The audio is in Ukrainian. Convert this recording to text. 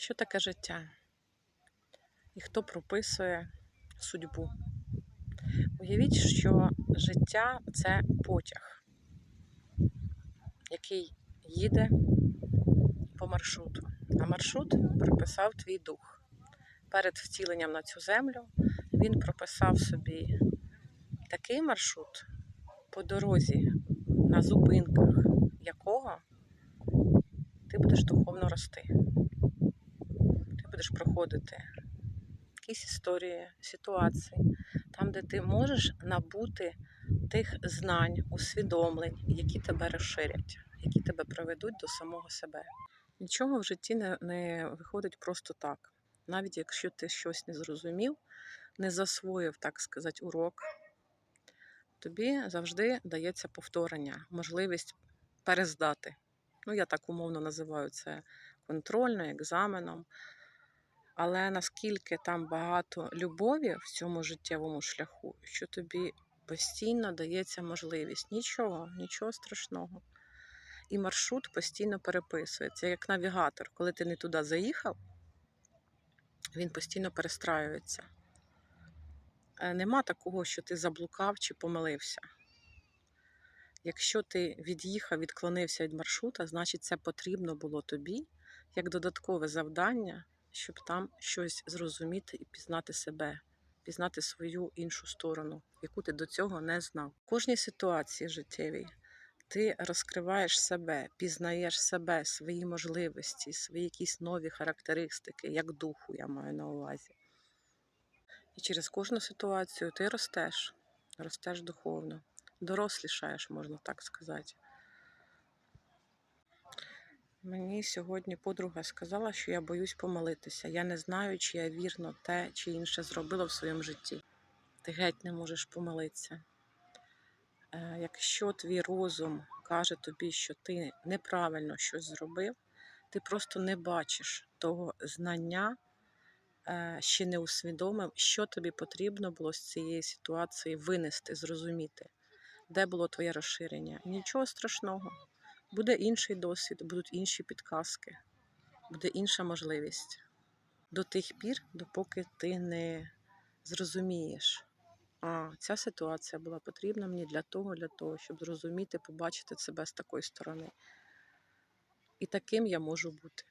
Що таке життя? І хто прописує судьбу? Уявіть, що життя це потяг, який їде по маршруту. А маршрут прописав твій дух. Перед втіленням на цю землю він прописав собі такий маршрут по дорозі, на зупинках якого ти будеш духовно рости. Будеш проходити якісь історії, ситуації, там, де ти можеш набути тих знань, усвідомлень, які тебе розширять, які тебе приведуть до самого себе. Нічого в житті не, не виходить просто так. Навіть якщо ти щось не зрозумів, не засвоїв, так сказати, урок, тобі завжди дається повторення, можливість перездати. Ну, я так умовно називаю це контрольною, екзаменом. Але наскільки там багато любові в цьому життєвому шляху, що тобі постійно дається можливість. Нічого, нічого страшного. І маршрут постійно переписується, як навігатор. Коли ти не туди заїхав, він постійно перестраюється. Е, Нема такого, що ти заблукав чи помилився. Якщо ти від'їхав, відклонився від маршрута, значить це потрібно було тобі як додаткове завдання, щоб там щось зрозуміти і пізнати себе, пізнати свою іншу сторону, яку ти до цього не знав. В кожній ситуації життєвій ти розкриваєш себе, пізнаєш себе, свої можливості, свої якісь нові характеристики, як духу, я маю на увазі. І через кожну ситуацію ти ростеш, ростеш духовно, дорослішаєш, можна так сказати. Мені сьогодні подруга сказала, що я боюсь помилитися. Я не знаю, чи я вірно те чи інше зробила в своєму житті. Ти геть не можеш помилитися. Е, Якщо твій розум каже тобі, що ти неправильно щось зробив, ти просто не бачиш того знання, е, ще не усвідомив, що тобі потрібно було з цієї ситуації винести, зрозуміти, де було твоє розширення. Нічого страшного. Буде інший досвід, будуть інші підказки, буде інша можливість. До тих пір, допоки ти не зрозумієш, а ця ситуація була потрібна мені для того, для того, щоб зрозуміти, побачити себе з такої сторони. І таким я можу бути.